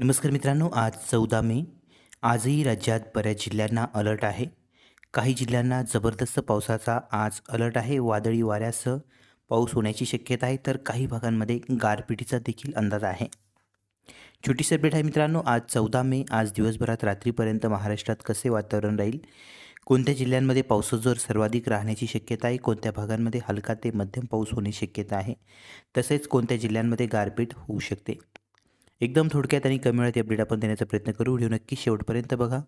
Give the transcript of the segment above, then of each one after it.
नमस्कार मित्रांनो आज चौदा मे. आजही राज्यात बऱ्याच जिल्ह्यांना अलर्ट आहे. काही जिल्ह्यांना जबरदस्त पावसाचा आज अलर्ट आहे. वादळी वाऱ्यासह पाऊस होण्याची शक्यता आहे तर काही भागांमध्ये गारपिटीचा देखील अंदाज आहे. छोटी सरपेट आहे मित्रांनो आज चौदा मे. आज दिवसभरात रात्रीपर्यंत महाराष्ट्रात कसे वातावरण राहील? कोणत्या जिल्ह्यांमध्ये पावसाचा जोर सर्वाधिक राहण्याची शक्यता आहे? कोणत्या भागांमध्ये हलका ते मध्यम पाऊस होण्याची शक्यता आहे? तसेच कोणत्या जिल्ह्यांमध्ये गारपीट होऊ शकते? एकदम थोडक्यात आणि कमी वेळात अपडेट आपण देण्याचा प्रयत्न करू. व्हिडिओ नक्की शेवटपर्यंत बघा.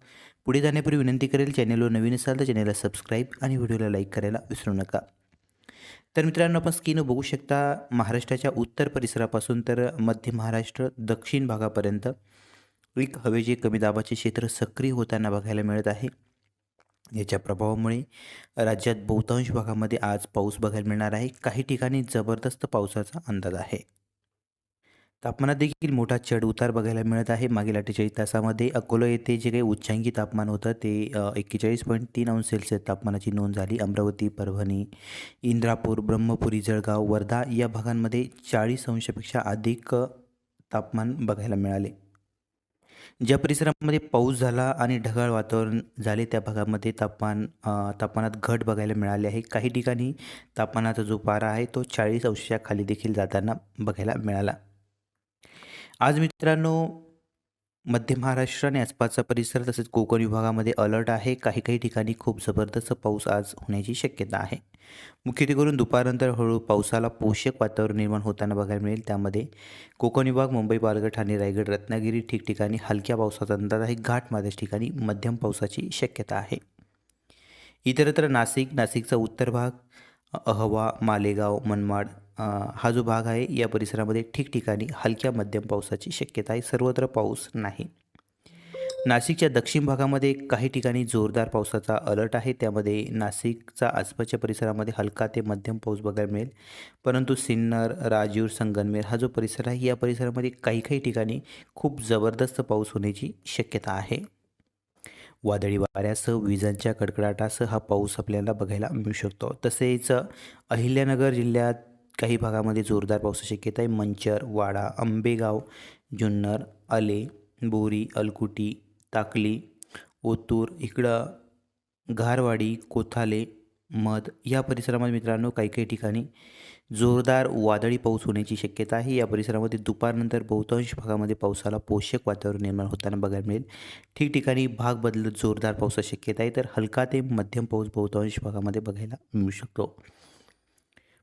पुढे जाण्यापूर्वी विनंती करेल चॅनलवर नवीन असाल तर चॅनलला सबस्क्राईब आणि व्हिडिओला लाईक करायला विसरू नका. तर मित्रांनो आपण स्क्रीन बघू शकता महाराष्ट्राच्या उत्तर परिसरापासून तर मध्य महाराष्ट्र दक्षिण भागापर्यंत. एक हवेचे कमी दाबाचे क्षेत्र सक्रिय होताना बघायला मिळत आहे. याच्या प्रभावामुळे राज्यात बहुतांश भागामध्ये आज पाऊस बघायला मिळणार आहे. काही ठिकाणी जबरदस्त पावसाचा अंदाज आहे. तापमानात देखील मोठा चढ उतार बघायला मिळत आहे. मागील अठ्ठेचाळीस तासामध्ये अकोला येथे जे काही उच्चांकी तापमान होतं ते एक्केचाळीस पॉईंट तीन अंश सेल्सिअस तापमानाची नोंद झाली. अमरावती परभणी इंद्रापूर ब्रह्मपुरी जळगाव वर्धा या भागांमध्ये चाळीस अंशापेक्षा अधिक तापमान बघायला मिळाले. ज्या परिसरामध्ये पाऊस झाला आणि ढगाळ वातावरण झाले त्या भागामध्ये तापमान तापमानात घट बघायला मिळाली आहे. काही ठिकाणी तापमानाचा जो पारा आहे तो चाळीस अंशाच्या खाली देखील जाताना बघायला मिळाला. आज मित्रांनो मध्य महाराष्ट्र आणि आसपासचा परिसर तसेच कोकण विभागामध्ये अलर्ट आहे. काही काही ठिकाणी खूप जबरदस्त पाऊस आज होण्याची शक्यता आहे. मुख्यत्वे करून दुपारनंतर हळू पावसाला पोषक वातावरण निर्माण होताना बघायला मिळेल. त्यामध्ये कोकण विभाग मुंबई पालघर ठाणे रायगड रत्नागिरी ठिकठिकाणी हलक्या पावसाचा अंदाज आहे. घाट ठिकाणी मध्यम पावसाची शक्यता आहे. इतरत्र नाशिक नाशिकचा उत्तर भाग अहवा मालेगाव मनमाड हा जो भाग आहे या परिसरामध्ये ठिकठिकाणी हलक्या मध्यम पावसाची शक्यता आहे. सर्वत्र पाऊस नाही. नाशिकच्या दक्षिण भागामध्ये काही ठिकाणी जोरदार पावसाचा अलर्ट आहे. त्यामध्ये नाशिकचा आसपासच्या परिसरामध्ये हलका ते मध्यम पाऊस बघायला मिळेल. परंतु सिन्नर राजूर संगनमेर हा जो परिसर आहे या परिसरामध्ये काही काही ठिकाणी खूप जबरदस्त पाऊस होण्याची शक्यता आहे. वादळी वाऱ्यासह विजांच्या कडकडाटासह हा पाऊस आपल्याला बघायला मिळू शकतो. तसेच अहिल्यानगर जिल्ह्यात काही भागामध्ये जोरदार पावसाची शक्यता आहे. मंचर वाडा आंबेगाव जुन्नर आले बोरी अलकुटी ताकली ओतूर इकडं घारवाडी कोथाले मध या परिसरामध्ये मित्रांनो काही काही ठिकाणी जोरदार वादळी पाऊस होण्याची शक्यता आहे. या परिसरामध्ये दुपारनंतर बहुतांश भागामध्ये पावसाला पोषक वातावरण निर्माण होताना बघायला मिळेल. ठिकठिकाणी भाग बदलत जोरदार पावसाची शक्यता आहे. तर हलका ते मध्यम पाऊस बहुतांश भागामध्ये बघायला मिळू शकतो.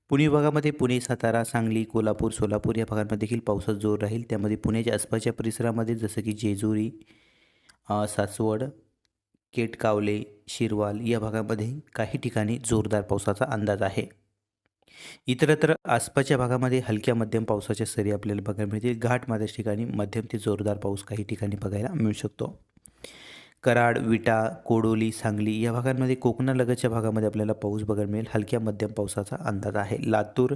पुणे विभागामध्ये पुणे सातारा सांगली कोल्हापूर सोलापूर या भागांमध्ये देखील पावसाचा जोर राहील. त्यामध्ये पुण्याच्या आसपासच्या परिसरामध्ये जसं की जेजुरी सासवड केटकावले शिरवाल या भागामध्ये काही ठिकाणी जोरदार पावसाचा अंदाज आहे. इतरत्र आसपासच्या भागामध्ये हलक्या मध्यम पावसाच्या सरी आपल्याला बघायला मिळतील. घाट ठिकाणी मध्यम ते जोरदार पाऊस काही ठिकाणी बघायला मिळू शकतो. कराड विटा कोडोली सांगली या भागांमध्ये कोकणालगतच्या भागामध्ये आपल्याला पाऊस बघायला मिळेल. हलक्या मध्यम पावसाचा अंदाज आहे. लातूर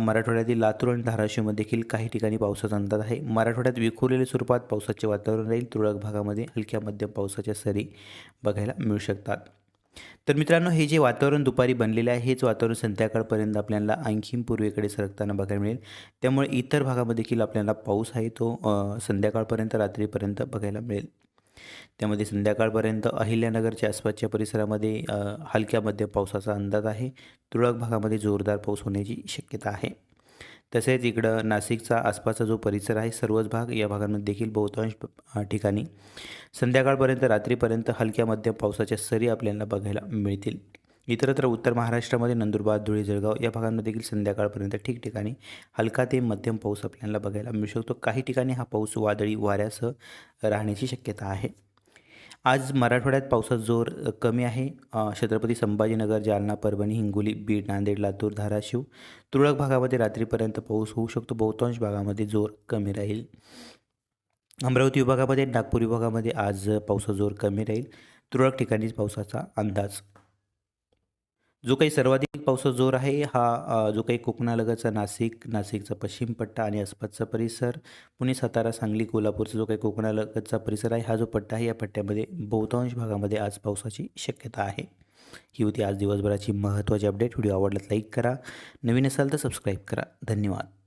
मराठवाड्यातील लातूर आणि धाराशिवमध्ये देखील काही ठिकाणी पावसाचा अंदाज आहे. मराठवाड्यात विखुरलेल्या स्वरूपात पावसाचे वातावरण राहील. तुरळक भागामध्ये हलक्या मध्यम पावसाच्या सरी बघायला मिळू शकतात. तर मित्रांनो हे जे वातावरण दुपारी बनलेले आहे हेच वातावरण संध्याकाळपर्यंत आपल्याला आणखीन पूर्वेकडे सरकताना बघायला मिळेल. त्यामुळे इतर भागामध्ये देखील आपल्याला पाऊस आहे तो संध्याकाळपर्यंत रात्रीपर्यंत बघायला मिळेल. त्यामध्ये संध्याकाळपर्यंत अहिल्यानगरच्या आसपासच्या परिसरामध्ये हलक्या मध्यम पावसाचा अंदाज आहे. तुरळक भागामध्ये जोरदार पाऊस होण्याची शक्यता आहे. तसेच इकडं नाशिकचा आसपासचा जो परिसर आहे सर्वच भाग या भागांमध्ये देखील बहुतांश ठिकाणी संध्याकाळपर्यंत रात्रीपर्यंत हलक्या मध्यम पावसाच्या सरी आपल्याला बघायला मिळतील. इतरत्र उत्तर महाराष्ट्रामध्ये नंदुरबार धुळे जळगाव या भागांमध्ये देखील संध्याकाळपर्यंत ठिकठिकाणी हलका ते मध्यम पाऊस आपल्याला बघायला मिळू शकतो. काही ठिकाणी हा पाऊस वादळी वाऱ्यासह राहण्याची शक्यता आहे. आज मराठवाड्यात पावसाचा जोर कमी आहे. छत्रपती संभाजीनगर जालना परभणी हिंगोली बीड नांदेड लातूर धाराशिव तुरळक भागामध्ये रात्रीपर्यंत पाऊस होऊ शकतो. बहुतांश भागामध्ये जोर कमी राहील. अमरावती विभागामध्ये नागपूर विभागामध्ये आज पावसाचा जोर कमी राहील. तुरळक ठिकाणीच पावसाचा अंदाज जो काही सर्वाधिक पावसाचा जोर आहे हा जो काही कोकणालगतचा नाशिक नाशिकचा पश्चिम पट्टा आणि आसपासचा परिसर पुणे सातारा सांगली कोल्हापूरचा जो काही कोकणालगतचा परिसर आहे हा जो पट्टा आहे या पट्ट्यामध्ये बहुतांश भागामध्ये आज पावसाची शक्यता आहे. ही होती आज दिवसभराची महत्त्वाची अपडेट. व्हिडिओ आवडल्यास लाईक करा. नवीन असाल तर सबस्क्राईब करा. धन्यवाद.